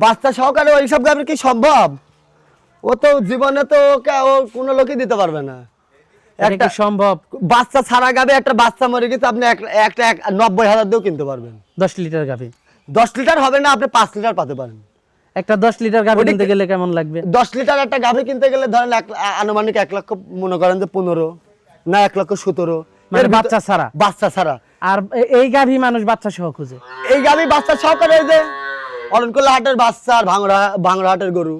বাচ্চা সহকারে ওইসব গাভীর কি সম্ভব? ও তো জীবনে তো ও কোনো লোকই দিতে পারবে না। একটা সম্ভব? বাচ্চা ছাড়া গাবে একটা বাচ্চা মরে গেছে আপনি একটা এক- নব্বই হাজার দিয়েও কিনতে পারবেন। দশ লিটার গাভি দশ লিটার হবে না আপনি পাঁচ লিটার পাতে পারেন। একটা দশ লিটার গাভি কিনতে গেলে কেমন লাগবে? দশ লিটার একটা গাভী কিনতে গেলে ধরেন আনুমানিক এক লক্ষ মনে করেন যে পনেরো না এক লক্ষ সতেরো। মানে বাচ্চা ছাড়া? বাচ্চা ছাড়া। আর এই গাভি মানুষ বাচ্চা সহ খুঁজে। এই গাভী বাচ্চা সহকারে এই যে অরণকোলা হাটের বাচ্চা আর ভাঙড়া ভাঙড়া হাটের গরু।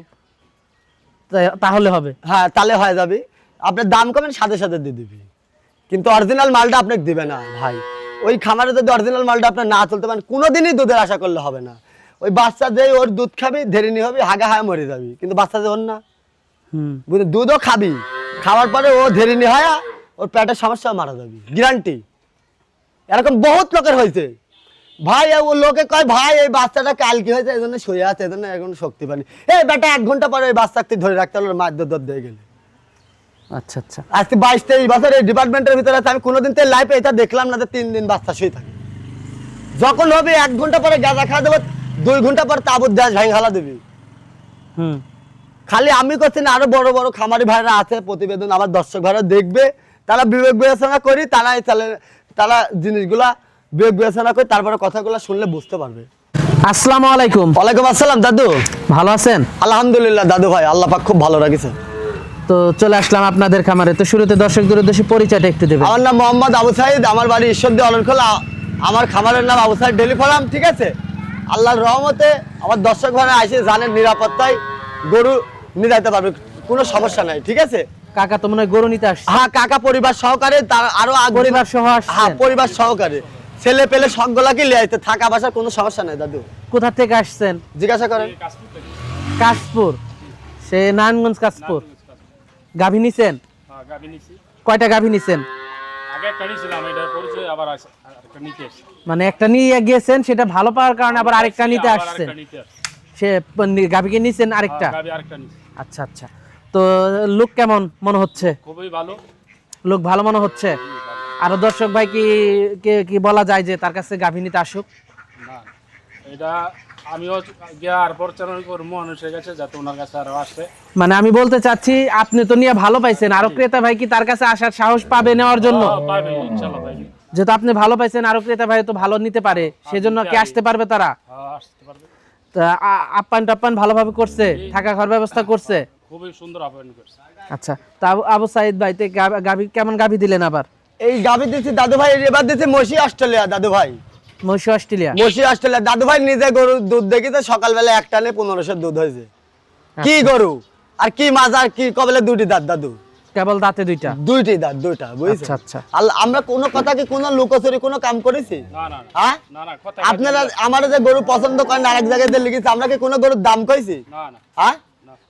তাহলে হবে? হ্যাঁ তাহলে হয়ে যাবে। আপনার দাম কমেন সাথে সাথে দিয়ে দিবি। কিন্তু অরিজিনাল মালটা আপনাকে দিবে না ভাই। ওই খামারে যদি অরিজিনাল মালটা আপনার না তুলতে পারেন কোনোদিনই দুধের আশা করলে হবে না। ওই বাচ্চা যে ওর দুধ খাবি ধেরিনি হবে হাগা হায় মরে যাবি। কিন্তু বাচ্চা যে ওর না। হুম। বুঝলি দুধও খাবি। খাওয়ার পরে ও ধেরিনি হয় ওর পেটের সমস্যা মারা যাবি। গ্যারান্টি এরকম বহুত লোকের হয়েছে। ভাই ও লোকে কয় ভাই এই বাচ্চাটা কাল কি হয়েছে এই জন্য শুয়ে আছে এই জন্য এখন শক্তি পানি এই বেটা এক ঘণ্টা পরে ওই বাচ্চাকে ধরে রাখতে হলো মার দুধ দিয়ে গেলে। আচ্ছা আচ্ছা। আজকে বাইশ তেইশ বছর এই ডিপার্টমেন্টের ভিতরে আছে আমি কোনোদিন তো লাইফে এটা দেখলাম না যে তিন দিন বাচ্চা শুয়ে থাকে। যখন হবে এক ঘণ্টা পরে গাঁজা খাওয়া দেবো দুই ঘণ্টা পর তাবুত দেশ ভাঙ হালা দিবি। হুম। খালি আমি করছি না আরও বড় বড় খামারি ভাইরা আছে প্রতিবেদন আমার দর্শক ভাইরা দেখবে তারা বিবেক বিবেচনা করি তারা তাহলে তারা জিনিসগুলা বিবেচনা করে তারপরে কথাগুলো শুনলে বুঝতে পারবে। আসসালামু আলাইকুম। ওয়ালাইকুম আসসালাম দাদু। ভালো আছেন? আলহামদুলিল্লাহ দাদু ভাই আল্লাহ পাক খুব ভালো রাখিছে। তো চলে আসলাম আপনাদের খামারে। তো শুরুতে দর্শকদের উদ্দেশ্যে পরিচয়টা একটু দেবেন। আমার নাম মোহাম্মদ আবু সাইদ আমার বাড়ি ঈশ্বরদী অলনখোলা। আমার খামারের নাম আবু সাইদ ডেলি ফার্ম ঠিক আছে? আল্লাহর রহমতে আমার দর্শক ভাইরা আসে জানেন নিরাপত্তায় গরু যাইতে পারবে কোনো সমস্যা নাই ঠিক আছে? কাকা তো মনে হয় গরু নিতে আসছে। হ্যাঁ কাকা পরিবার সহকারে তার আরও পরিবার সহ হ্যাঁ পরিবার সহকারে। ছেলে পেলে সবগুলাকে লিয়ে আইতে থাকা বাসার কোনো সমস্যা নাই দাদু। কোথা থেকে আসছেন? জিজ্ঞাসা করেন। কাশপুর সে নারায়ণগঞ্জ কাশপুর। গাভী নিছেন? হ্যাঁ। কয়টা গাভী নিছেন। মানে একটা নিয়ে গিয়েছেন সেটা ভালো পাওয়ার কারণে আবার আরেকটা নিতে আসছেন। সে গাভীকে নিছেন আরেকটা? হ্যাঁ। আচ্ছা আচ্ছা। তো লোক কেমন মনে হচ্ছে? খুবই ভালো। লোক ভালো মনে হচ্ছে? আরও দর্শক ভাই কি কে- বলা যায় যে তার কাছে গাভী নিতে আসুক? না এটা আমিও গিয়ে আর পরিচালনা করব মানুষের কাছে যাতে ওনার কাছে আরও আসে। মানে আমি বলতে চাচ্ছি আপনি তো নিয়ে ভালো পাইছেন। আরও ক্রেতা ভাই কি তার কাছে আসার সাহস পাবে নেওয়ার জন্য? হ্যাঁ, পাবে পাবে যেহেতু আপনি ভালো পাইছেন আরও ক্রেতা ভাই তো ভালো নিতে পারে। সেজন্য কি আসতে পারবে তারা? হ্যাঁ, আসতে পারবে। তা আপ্যায়ন টাপ্যায়ন ভালোভাবে করছে থাকা ঘর ব্যবস্থা করছে? খুবই সুন্দর আপ্যায়ন করছে। আচ্ছা তা আবু- সাইদ ভাই তে গাভী কেমন গাভী দিলেন আবার? এই গাভি দিচ্ছি দাদু ভাই এবার দিচ্ছি মসি অস্ট্রেলিয়া দাদু ভাই মহিষ অস্ট্রেলিয়া? মসি অস্ট্রেলিয়া। দাদু ভাই নিজে গরু দুধ দেখিতে সকালবেলা একটা নে পনেরোশো দুধ হয়েছে। কি আচ্ছা। গরু? আর কি মাছ আর কি কবলে দুটি দাঁত দাদু? কেবল দাঁতে দুইটা? দুইটি দাঁত দুইটা বুঝছ আচ্ছা, আচ্ছা। আমরা কোনো কথা কি কোনো লুকোচুরি কোনো কাম করেছি? না না না। হ্যাঁ না না কথা আপনারা আমার যে গরু পছন্দ করেন আরেক জায়গায় দিয়ে লিখেছি আমরা কি কোনো গরুর দাম কইছি? না না। হ্যাঁ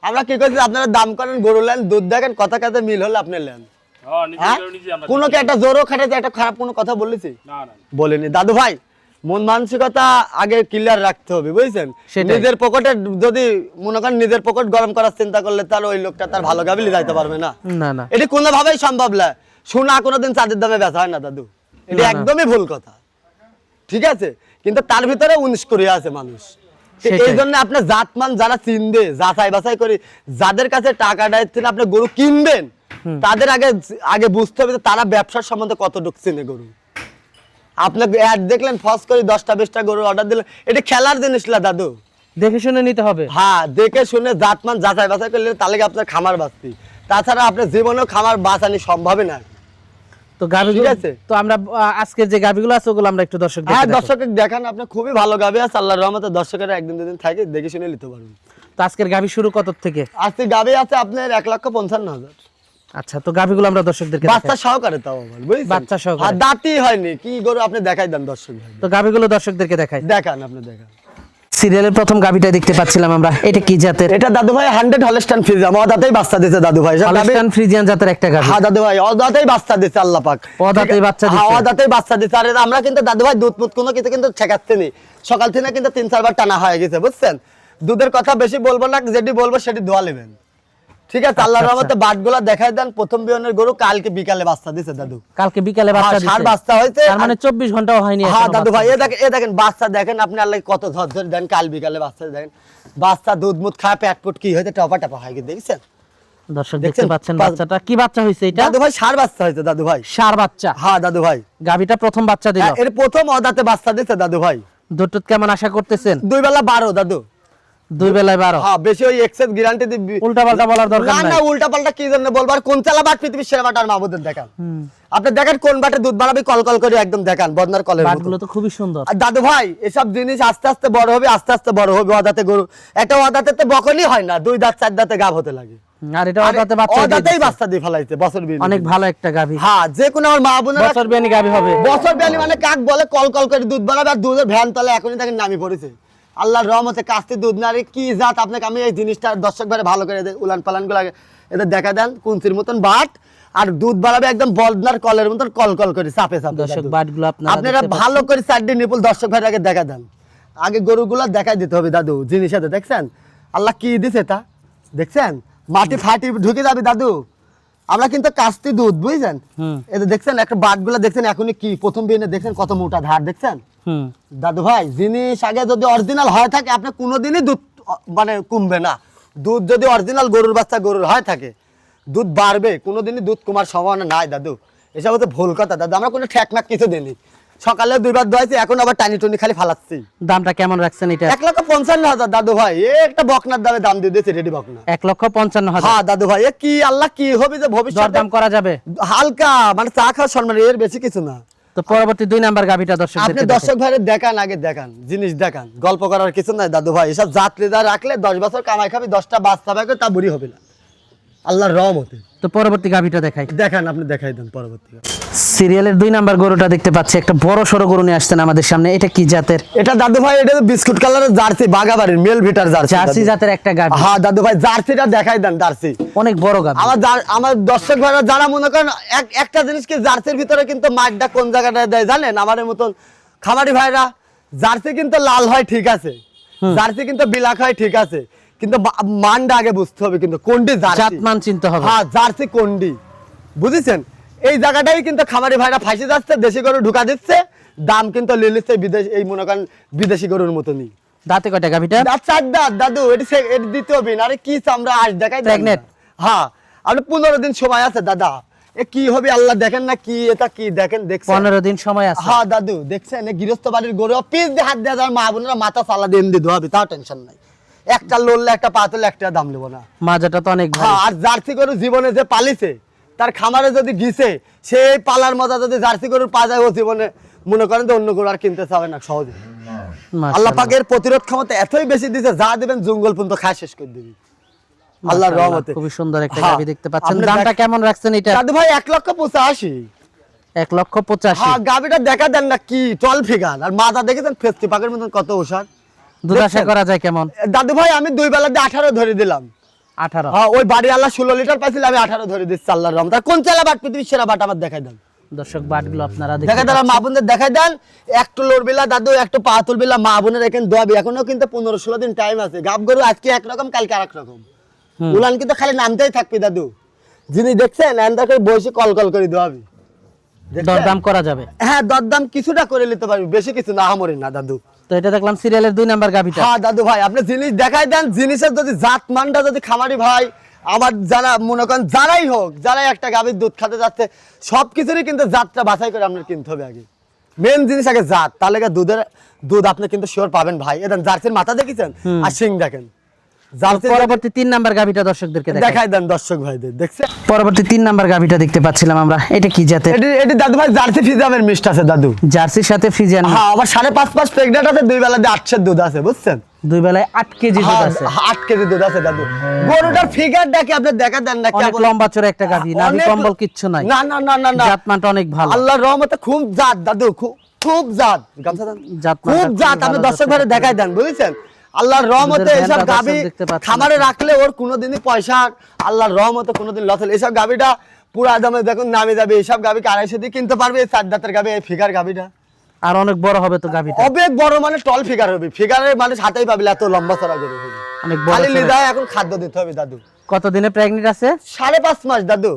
আমরা কি কইছি আপনারা দাম করেন গরু লেন দুধ দেখেন কথা কাতে মিল হলে আপনি নেন। হ্যাঁ হ্যাঁ? কোনো কি একটা জোরও খাটাতে একটা খারাপ কোনো কথা বলেছি না না দাদু ভাই মন মানসিকতা আগে ক্লিয়ার রাখতে হবে বুঝছেন? নিজের পকেটে যদি মনে করেন নিজের পকেট গরম করার চিন্তা করলে তাহলে ওই লোকটা তার ভালো গাবিলি যাইতে পারবে না। না না। এটি কোনোভাবেই সম্ভব না। সোনা কোনোদিন চাঁদের দামে বেচা হয় না দাদু। এটি। একদমই ভুল কথা। ঠিক আছে? কিন্তু তার ভিতরে উনিশ করে আছে মানুষ। এই জন্য আপনি জাতমান যারা চিনবে যাচাই বাছাই করে যাদের কাছে টাকা ডাইতে আপনি গরু কিনবেন। তাদের আগে আগে বুঝতে হবে যে তারা ব্যবসার সম্বন্ধে কতটুকু চিনে গরু। আপনি অ্যাড দেখলেন ফস করে দশটা বিশটা গরু অর্ডার দিলেন। এটা খেলার জিনিস না দাদু। দেখে শুনে নিতে হবে। হ্যাঁ দেখে শুনে জাতমান যাচাই বাছাই করলে তাহলে আপনার খামার বাঁচতি। তাছাড়া আপনার জীবনেও খামার বাঁচানি সম্ভবই না। তো গাভী আছে। তো আমরা যে গাভীগুলো আছে ওগুলো আমরা একটু দর্শক হ্যাঁ দর্শকের দেখান আপনি খুবই ভালো গাবে আছে আল্লাহর রহমতে দর্শকেরা একদিন দুদিন থাকে দেখে শুনে নিতে পারবেন তো আজকের গাভী শুরু কত থেকে? আজকে গাবে আছে আপনার এক লক্ষ পঞ্চান্ন হাজার। আচ্ছা তো গাভীগুলো আমরা দর্শকদেরকে বাচ্চা। সহকারে তাও আবার বুঝছেন? বাচ্চা সহকারে। আর দাঁতই হয়নি কি গরু আপনি দেখাই দেন দর্শক ভাই। তো গাভীগুলো দর্শকদেরকে দেখাই। দেখান আপনি দেখান। সিরিয়ালের প্রথম গাভীটা দেখতে পাচ্ছিলাম আমরা এটা কি জাতের? এটা দাদু ভাই হান্ড্রেড হলস্টান ফ্রিজ আমার দাঁতেই বাচ্চা দিছে দাদু ভাই হলস্টাইন ফ্রিজিয়ান জাতের একটা গাভী। হ্যাঁ দাদু ভাই অদাতেই বাচ্চা দিছে আল্লাহ পাক। অদাতেই বাচ্চা হ্যাঁ, দিছে। অদাতেই বাচ্চা দিছে আর আমরা কিন্তু দাদু ভাই দুধ মুধ কোনো কিছু কিন্তু ঠেকাচ্ছে নি সকাল থেকে কিন্তু তিন চারবার টানা হয়ে গেছে বুঝছেন? দুধের কথা বেশি বলব না যেটি বলব সেটি ধোয়া নেবেন। ঠিক আছে আল্লাহর আচ্ছা, রহমতে বাটগুলা দেখাই দেন প্রথম বিয়নের গরু কালকে বিকালে বাচ্চা দিছে দাদু। কালকে বিকালে বাচ্চা হ্যাঁ, ষাট দিছে। বাচ্চা হয়েছে তার মানে 24 ঘন্টাও হয়নি হ্যাঁ দাদু ভাই এ দেখেন এ দেখেন বাচ্চা দেখেন আপনি আল্লাহ কত ধর ধরে দেন কাল বিকালে বাচ্চা দেখেন। বাচ্চা দুধ মুধ খায় পেট পুট কি হয়েছে টপা টপা হয় কি দেখছেন? দর্শক দেখতে পাচ্ছেন বাচ্চাটা। কি বাচ্চা হয়েছে এটা? দাদু ভাই সার বাচ্চা হয়েছে দাদু ভাই। সার বাচ্চা। হ্যাঁ দাদু ভাই। গাবিটা প্রথম বাচ্চা দিল। হ্যাঁ, এর প্রথম অদাতে বাচ্চা দিচ্ছে দাদু ভাই। দুধ কেমন আশা করতেছেন? দুই বেলা বারো দাদু। দুই বেলায় বারো। হ্যাঁ বেশি ওই এক্সেস গ্যারান্টি দিবি উল্টা পাল্টা বলার দরকার না নাই না উল্টা পাল্টা কি জন্য বলব? আর কোন চালা বাট পৃথিবীর সেরা বাট আর মাহবুদের দেখান। আপনি দেখেন কোন বাটে দুধ বাড়াবি কল কল করে একদম দেখান বদনার কলের। বাটগুলো তো খুবই সুন্দর। আর দাদু ভাই এসব জিনিস আস্তে আস্তে বড় হবে আস্তে আস্তে বড় হবে অদাতে গরু একটা অদাতে তো হয় না দুই দাঁত চার দাঁতে গাভ হতে লাগে। আর এটা অদাতে বাচ্চা দিছে। বাচ্চা দিয়ে ফেলাইছে বছর অনেক ভালো একটা হ্যাঁ যে কোনো আমার মা বোনেরা বছর বিয়ানি হবে। বছর বিয়ানি মানে কাক বলে কল কল করে দুধ বাড়াবে আর দুধের ভ্যান তলে এখনই তাকে নামি পড়েছে। আল্লাহর রহমতে কাস্তে দুধ নারী কি জাত আপনাকে আমি এই জিনিসটা দর্শক ভাই ভালো করে উলান পালানগুলো এদের দেখা দেন কুঞ্চির মতন বাট আর দুধ বাড়াবে একদম বদনার কলের মতন কল কল করে চাপে চাপে দর্শক। বাটগুলো আপনারা ভালো করে চারটি নিপুল দর্শক ভাইয়ের আগে দেখা দেন। আগে গরুগুলো দেখাই দিতে হবে দাদু জিনিস দেখছেন? আল্লাহ কি দিছে তা? দেখছেন? মাটি ফাটি ঢুকে যাবে দাদু। আমরা কিন্তু কাস্তি দুধ বুঝছেন? এটা দেখছেন একটা বাটগুলো দেখছেন এখনই কি প্রথম বিয়ে দেখছেন কত মোটা ধার দেখছেন? দাদু ভাই জিনিস আগে যদি অরিজিনাল হয় থাকে আপনি কোনোদিনই দুধ মানে কমবে না। দুধ যদি অরিজিনাল গরুর বাচ্চা গরুর হয় থাকে দুধ বাড়বে কোনোদিনই দুধ কমার সম্ভাবনা নাই দাদু। এসব হচ্ছে ভুল কথা দাদু। আমরা কোনো ঠ্যাকনাক কিছু দিইনি। সকালে দুইবার দোয়াইছি এখন আবার টানি টনি খালি ফালাচ্ছি। দামটা কেমন রাখছেন এটা? এক লক্ষ পঞ্চান্ন হাজার দাদু ভাই। একটা বকনার দামে দাম দিয়ে দিয়েছে রেডি বকনা। এক লক্ষ পঞ্চান্ন হাজার। হ্যাঁ দাদু ভাই কি আল্লাহ কি হবে যে ভবিষ্যতে? দরদাম করা যাবে? হালকা মানে চা খাওয়ার সম্মান এর বেশি কিছু না। তো পরবর্তী দুই নাম্বার গাভিটা দর্শক আপনি দর্শক ভাইয়ের দেখান আগে দেখান জিনিস দেখান। গল্প করার কিছু নাই দাদু ভাই। এসব জাত লেদা রাখলে দশ বছর কামাই খাবি দশটা বাচ্চা পাবে তা বুড়ি হবে না। আল্লাহর রহমতে। তো পরবর্তী গাভিটা দেখাই। দেখান আপনি দেখাই দেন পরবর্তী সিরিয়ালের দুই নাম্বার গরুটা দেখতে পাচ্ছি একটা বড় সড়ো গরু নিয়ে আসছেন আমাদের সামনে। এটা কি জাতের? এটা দাদু ভাই এটা তো বিস্কুট কালারের জার্সি বাগাবাড়ির মেল ভিটার জার্সি জার্সি জাতের একটা গাভি। হ্যাঁ দাদু ভাই জার্সিটা দেখাই দেন জার্সি। অনেক বড় গাভি। আমার আমার দর্শক ভাইরা যারা মনে করেন এক- একটা জিনিস কি জার্সির ভিতরে কিন্তু মাঠটা কোন জায়গাটা দেয় জানেন? আমাদের মতন খামারি ভাইরা জার্সি কিন্তু লাল হয় ঠিক আছে। জার্সি কিন্তু বিলাক হয় ঠিক আছে। কিন্তু মানটা আগে বুঝতে হবে কিন্তু কোনটি জার্সি? জাতমান চিনতে হবে। হ্যাঁ জার্সি কোনটি? বুঝেছেন? এই জায়গাটাই কিন্তু খামারি ভাইরা ফাঁসি যাচ্ছে দেশি গরু ঢুকা দিচ্ছে দাম কিন্তু লিলিচ্ছে বিদেশ এই মনে করেন বিদেশি গরুর মতনই। দাঁতে কয়টা গাভিটা দাঁত চার দাঁত দাদু এটি এটি দ্বিতীয় বিন। আরে কি চামড়া আজ দেখাই। Pregnant? হ্যাঁ আপনি পনেরো দিন সময় আছে দাদা। এ কি হবে আল্লাহ দেখেন না কি এটা কি দেখেন দেখছেন? পনেরো দিন সময় আছে। হ্যাঁ দাদু দেখছেন? গৃহস্থ বাড়ির গরু পিস দিয়ে হাত যার মা বোনেরা মাথা ফালা দিয়ে ধোয়াবে তাও টেনশন নাই। একটা লড়লে একটা পাতলে একটা দাম নেব না। মাজাটা তো অনেক ভালো হ্যাঁ আর জার্সি গরু জীবনে যে পালিছে তার খামারে যদি গিছে সেই পালার মজা যদি জার্সি গরুর পা যায় ও জীবনে মনে করেন যে অন্য গরু আর কিনতে চাবে না সহজে। আল্লাহ পাকের প্রতিরোধ ক্ষমতা এতই বেশি দিছে যা দিবেন জঙ্গল পর্যন্ত খায় শেষ করে দিবি। আল্লাহর রহমতে। খুবই সুন্দর একটা হ্যাঁ, গাভি দেখতে পাচ্ছেন। দামটা কেমন রাখছেন এটা? দাদু ভাই এক লক্ষ পঁচাশি। এক লক্ষ পঁচাশি। হ্যাঁ গাবিটা দেখা দেন না কি টল ফিগার। আর মাথা দেখেছেন ফেস্টি পাকের মতন কত ওষার দুধ আশা দেখছেন? করা যায় কেমন? দাদু ভাই আমি দুই বেলা দিয়ে আঠারো ধরে দিলাম। আঠারো? হ্যাঁ ওই বাড়ি আল্লাহ ষোলো লিটার পাইছিল আমি আঠারো ধরে দিচ্ছি আল্লাহর রহমত। আর কোন চালা বাট পৃথিবীর সেরা বাট আমার দেখাই দেন। দর্শক বাটগুলো আপনারা দেন মা বোনদের দেখাই দেন। একটু লড়বিলা দাদু একটু পা তুলবিলা মা বোনের এখানে দোয়াবি এখনও কিন্তু পনেরো ষোলো দিন টাইম আছে। গাব গরু আজকে একরকম কালকে আরেক রকম। উলান কিন্তু খালি নামতেই থাকবি দাদু। যিনি দেখছেন এন্দার করে বসে কল কল করে দোয়াবি? দরদাম করা যাবে। হ্যাঁ দরদাম কিছুটা করে নিতে পারবি বেশি কিছু না আমরি না দাদু। তো এটা দেখলাম সিরিয়ালের দুই নাম্বার গাভিটা। হ্যাঁ দাদু ভাই আপনি জিনিস দেখাই দেন জিনিসের যদি জাত মানটা যদি খামারি ভাই আমার যারা মনে করেন যারাই হোক যারাই একটা গাভীর দুধ খাতে যাচ্ছে সব কিছুরই কিন্তু জাতটা বাছাই করে আপনার কিনতে হবে আগে। মেন জিনিস আগে জাত তাহলে দুধের দুধ আপনি কিন্তু শিওর পাবেন ভাই। এটা জার্সির মাথা দেখেছেন? আর সিং দেখেন। পরবর্তী তিন নাম্বার গাভিটা দর্শকদেরকে দেখাই। দেখাই দেন দর্শক ভাইদের দেখছেন? পরবর্তী তিন নাম্বার গাভিটা দেখতে পাচ্ছিলাম আমরা। এটা কি জাতের? এটি এটি দাদু ভাই জার্সি ফিজামের মিষ্ট আছে দাদু। জার্সির সাথে ফ্রিজিয়ান হ্যাঁ আমার সাড়ে পাঁচ পাঁচ প্রেগনেন্ট আছে দুই বেলা আটশের দুধ আছে বুঝছেন? দুই বেলায় আট কেজি দুধ হ্যাঁ, আছে। আট কেজি দুধ আছে দাদু। গরুটার ফিগার দেখে আপনি দেখা দেন না অনেক লম্বা চড়া একটা গাভি নাভি কম্বল কিচ্ছু নাই। না না না না জাতমানটা অনেক ভালো। আল্লাহর রহমতে খুব জাত দাদু খুব খুব জাত। গামছা দেন। জাতমানটা খুব জাত আপনি দর্শক দর্শক ভাই দেখাই দেন বুঝছেন? আল্লাহর রহমতে এসব গাবি খামারে রাখলে ওর কোনোদিনই পয়সা আল্লাহর রহমতে কোনোদিন লস এসব গাবিটা পুরা দামে দেখুন নামে যাবে। এসব গাবিকে আড়াইশো দিয়ে কিনতে পারবে? এই চার দাঁতের গাবি এই ফিগার গাবিটা। আর অনেক বড় হবে তো গাভিটা অনেক বড় মানে টল ফিগার হবে। ফিগারের মানুষ হাতেই পাবিলে এত লম্বা চড়া গরু অনেক বড় খালি লিদায় এখন খাদ্য দিতে হবে দাদু। কত দিনে প্রেগনেন্ট আছে? সাড়ে পাঁচ মাস দাদু।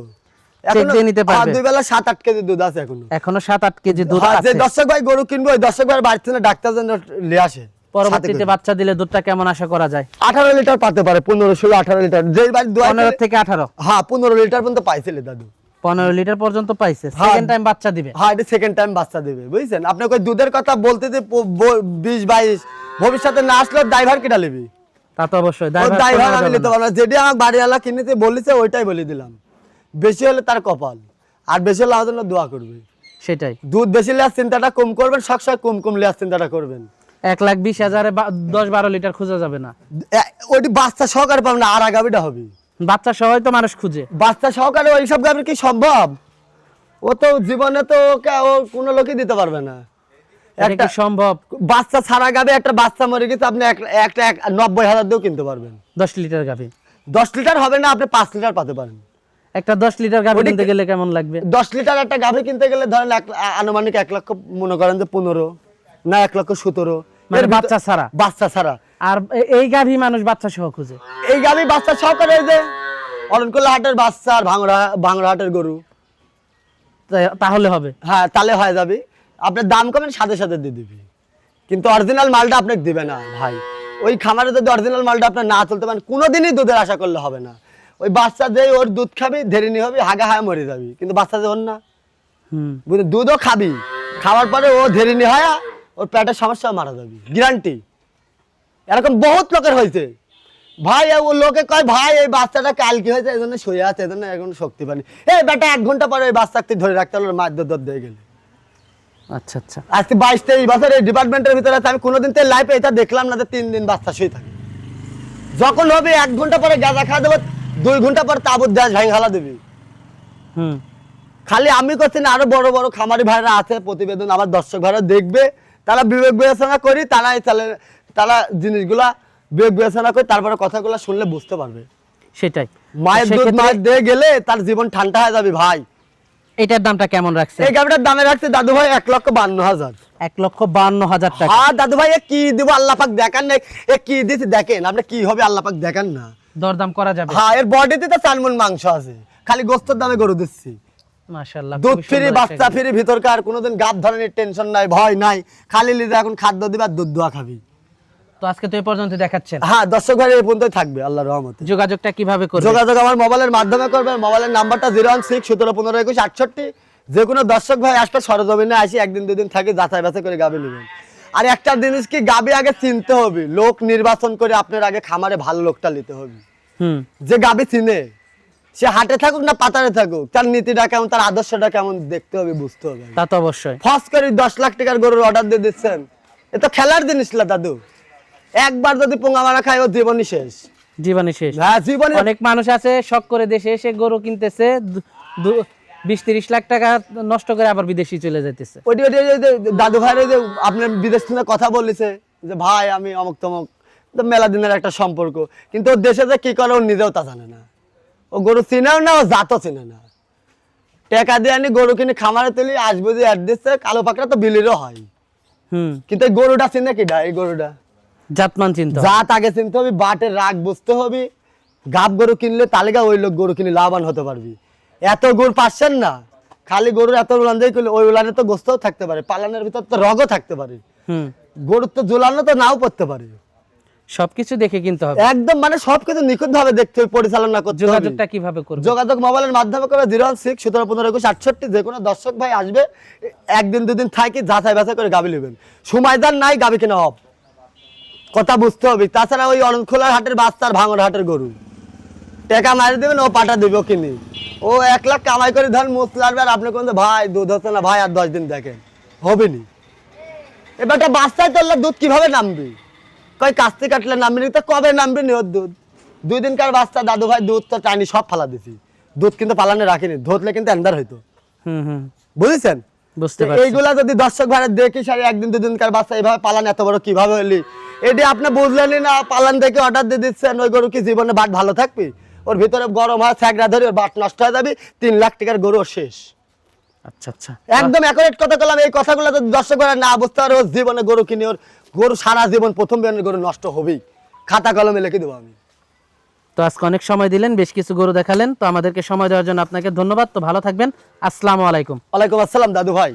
নিতে পারবে? দুই বেলা সাত আট কেজি দুধ আছে এখনও। এখনও সাত আট কেজি দুধ হ্যাঁ, আছে। দর্শক ভাই গরু কিনবো ওই দর্শক ভাই বাড়িতে ডাক্তার জন্য নিয়ে আসে। পরবর্তীতে বাচ্চা দিলে দুধটা কেমন আশা করা যায়? আঠারো লিটার পাতে পারে পনেরো ষোলো আঠারো লিটার। যে পনেরো থেকে আঠারো? হ্যাঁ পনেরো লিটার পর্যন্ত পাইছিলে দাদু। পনেরো লিটার পর্যন্ত পাইছে। হ্যাঁ। সেকেন্ড টাইম বাচ্চা দিবে। হ্যাঁ এটা সেকেন্ড টাইম বাচ্চা দেবে বুঝছেন? আপনাকে ওই দুধের কথা বলতে যে বিশ বাইশ ভবিষ্যতে না আসলে ড্রাইভার কেটা নেবি তা তো অবশ্যই ড্রাইভার আমি নিতে পারব যেটি আমার বাড়িওয়ালা কিনেতে বলেছে ওইটাই বলে দিলাম। বেশি হলে তার কপাল। আর বেশি হলে আমার জন্য দোয়া করবে। সেটাই। দুধ বেশি লেয়ার চিন্তাটা কম করবেন সবসময় কম কম লেয়ার চিন্তাটা করবেন। এক লাখ বিশ হাজারে দশ বারো লিটার খুঁজে যাবে না। ওইটি বাচ্চা সহকারে পাবেন না আর আগামীটা হবে। বাচ্চা সবাই তো মানুষ খুঁজে। বাচ্চা সহকারে ওই সব গাভীর কি সম্ভব? ও তো জীবনে তো ওকে ও কোনো লোকই দিতে পারবে না। একটা সম্ভব? বাচ্চা ছাড়া গাবে একটা বাচ্চা মরে গেছে আপনি এক- একটা এক- নব্বই হাজার দিয়েও কিনতে পারবেন। দশ লিটার গাভি দশ লিটার হবে না আপনি পাঁচ লিটার পাতে পারেন। একটা দশ লিটার গাভি কিনতে গেলে কেমন লাগবে? দশ লিটার একটা গাভী কিনতে গেলে ধরেন এক আনুমানিক এক লক্ষ মনে করেন যে পনেরো না এক লক্ষ সতেরো। মানে বাচ্চা ছাড়া? বাচ্চা ছাড়া। আর এই গাভি মানুষ বাচ্চা সহ খুঁজে। এই গাভী বাচ্চা সহকারে এই যে হাটের বাচ্চা আর ভাঙড়া ভাঙড়া হাটের গরু। তাহলে হবে। হ্যাঁ তাহলে হয়ে যাবে। আপনার দাম কমেন সাথে সাথে দিয়ে দিবি। কিন্তু অরিজিনাল মালটা আপনাকে দিবে না ভাই। ওই খামারে যদি অরিজিনাল মালটা আপনার না চলতে পারেন কোনোদিনই দুধের আশা করলে হবে না। ওই বাচ্চা দিয়ে ওর দুধ খাবি ধেরিনি হবে হাগা হায় মরে যাবি। কিন্তু বাচ্চা যে ওর না। দুধও খাবি। খাওয়ার পরে ও ধেরে ধেরিনি হয় ওর পেটের সমস্যা মারা যাবি। গ্যারান্টি এরকম বহুত লোকের হয়েছে। ভাই ও লোকে কয় ভাই এই বাচ্চাটা কাল কি হয়েছে এই জন্য শুয়ে আছে এই জন্য এখন শক্তি পানি এই বেটা এক ঘণ্টা পরে ওই বাচ্চাকে ধরে রাখতে হলো মার দুধ দিয়ে গেলে। আচ্ছা আচ্ছা। আজকে বাইশ তেইশ বছর এই ডিপার্টমেন্টের ভিতরে আছে আমি কোনোদিন তো লাইফে এটা দেখলাম না যে তিন দিন বাচ্চা শুয়ে থাকে। যখন হবে এক ঘণ্টা পরে গাঁজা খাওয়া দেবো দুই ঘণ্টা পর তাবুত দেশ ভাঙ হালা দেবি। হুম। খালি আমি করছি না আরও বড় বড় খামারি ভাইরা আছে প্রতিবেদন আমার দর্শক ভাইরা দেখবে। তারা বিবেক বিবেচনা করি তারা এই তারা জিনিসগুলা বিবেক বিবেচনা করে তারপরে কথাগুলো শুনলে বুঝতে পারবে। সেটাই। মায়ের দুধ মায়ের দিয়ে গেলে তার জীবন ঠান্ডা হয়ে যাবে ভাই। এটার দামটা কেমন রাখছে? এই গাড়িটার দামে রাখছে দাদু ভাই এক লক্ষ বান্ন হাজার। এক লক্ষ বান্ন হাজার টাকা। হ্যাঁ দাদু ভাই কি দিব আল্লাহ পাক দেখান নাই। এ কি দিছি দেখেন আপনি কি হবে আল্লাহ পাক দেখান না। দরদাম করা যাবে। হ্যাঁ এর বডিতে তো চারমন মাংস আছে। খালি গোস্তর দামে গরু দিচ্ছি। দুধ খুবই ফ্রি সুন্দর বাচ্চা একটা ফ্রি ভিতরকার কোনোদিন গাব ধরনের টেনশন নাই ভয় নাই। খালি লিজে এখন খাদ্য দিবা দুধ দোয়া খাবি। তো আজকে তো এই পর্যন্ত দেখাচ্ছেন। হ্যাঁ দর্শক ভাই এই পর্যন্তই থাকবে আল্লাহ রহমতে। যোগাযোগটা কীভাবে করবে? যোগাযোগ আমার মোবাইলের মাধ্যমে করবেন মোবাইলের নাম্বারটা জিরো ওয়ান সিক্স সতেরো পনেরো একুশ আটষট্টি। যে কোনো দর্শক ভাই আসবে সরজমিনে আসি একদিন দুদিন থাকে যাচাই বাছাই করে গাবি নেবেন। আর একটা জিনিস কি গাবি আগে চিনতে হবে লোক নির্বাচন করে আপনার আগে খামারে ভালো লোকটা নিতে হবে। যে গাবি চিনে সে হাটে থাকুক না পাতারে থাকুক তার নীতিটা কেমন তার আদর্শটা কেমন দেখতে হবে বুঝতে হবে। তা তো অবশ্যই। ফস করে দশ লাখ টাকার গরুর অর্ডার দিয়ে দিচ্ছেন। এ তো খেলার জিনিস না দাদু। একবার যদি পোঙা মারা খায় ও জীবনই শেষ। জীবনে শেষ। হ্যাঁ জীবনে অনেক মানুষ আছে শখ করে দেশে এসে গরু কিনতেছে বিশ তিরিশ লাখ টাকা নষ্ট করে আবার বিদেশি চলে যাইতেছে। ওটি ওটি দাদু ভাইয়ের যে আপনার বিদেশ থেকে কথা বলেছে যে ভাই আমি অমুক তমুক মেলা দিনের একটা সম্পর্ক। কিন্তু দেশে যে কি করে ও নিজেও তা জানে না। ও গরু চিনেও না ও জাতও চিনে না। টাকা দিয়ে আনি গরু কিনে খামারে তুলি আসব যে অ্যাড দিচ্ছে কালো পাকড়া তো বিলিরও হয়। হুম। কিন্তু গরুটা চিনে কিটা এই গরুটা? জাতমান চিন্তা জাত আগে চিনতে হবে বাটের রাগ বুঝতে হবে। গাব গরু কিনলে তালিকা ওই লোক গরু কিনে লাভবান হতে পারবি। এত গরু পাচ্ছেন না। খালি গরুর এত উলান দিয়ে করলে ওই উলানে তো গোস্তও থাকতে পারে পালানের ভিতর তো রগও থাকতে পারে। হুম। গরুর তো জোলানো তো নাও পড়তে পারে। সবকিছু দেখে কিনতে হবে। একদম মানে সবকিছু নিখুঁত ভাবে দেখতে হবে পরিচালনা করতে যোগাযোগটা কীভাবে করবে? যোগাযোগ মোবাইলের মাধ্যমে করে জিরো ওয়ান সিক্স সতেরো পনেরো একুশ আটষট্টি যে কোনো দর্শক ভাই আসবে একদিন দুদিন থাকি যাচাই বাছাই করে গাবি নেবেন। সময়দার নাই গাবি কেনা হব। কথা বুঝতে হবে। তাছাড়া ওই অনখোলার হাটের বাস্তার ভাঙর হাটের গরু। টাকা মারি দেবেন ও পাঠা দেবে ও কিনি। ও এক লাখ কামাই করে ধরেন মুসলে আসবে আর আপনি কোন ভাই দুধ হচ্ছে না ভাই আর দশ দিন দেখেন। হবে নি এবারটা বাচ্চায় তোরলে দুধ কীভাবে নামবি? কই কাস্তে কাটলে নামবি তো কবে নামবি নি ওর দুধ? দুই দিনকার বাচ্চা দাদু ভাই দুধ তো টানি সব ফালা দিছি। দুধ কিন্তু পালানে রাখিনি ধরলে কিন্তু এন্দার হইতো। হুম হুম। বুঝেছেন? এইগুলা যদি দর্শক ভাড়া দেখি সারি একদিন দুদিনকার বাচ্চা এইভাবে পালান এত বড় কীভাবে হলি এটি আপনি বুঝলেনই না পালান থেকে অর্ডার দিয়ে দিচ্ছেন ওই গরু কি জীবনে বাট ভালো থাকবে? ওর ভিতরে গরম হয় ছ্যাকরা ধরে ওর বাট নষ্ট হয়ে যাবে তিন লাখ টাকার গরু শেষ। আচ্ছা আচ্ছা। একদম অ্যাকুরেট কথা বললাম এই কথাগুলো যদি দর্শক না বুঝতে পারে ওর জীবনে গরু কিনে ওর গরু সারা জীবন প্রথম বিয়ানের গরু নষ্ট হবেই। খাতা কলমে লিখে দেবো আমি। তো আজকে অনেক সময় দিলেন বেশ কিছু গরু দেখালেন তো আমাদেরকে সময় দেওয়ার জন্য আপনাকে ধন্যবাদ। তো ভালো থাকবেন। আসসালামু আলাইকুম। ওয়ালাইকুম আসসালাম দাদু ভাই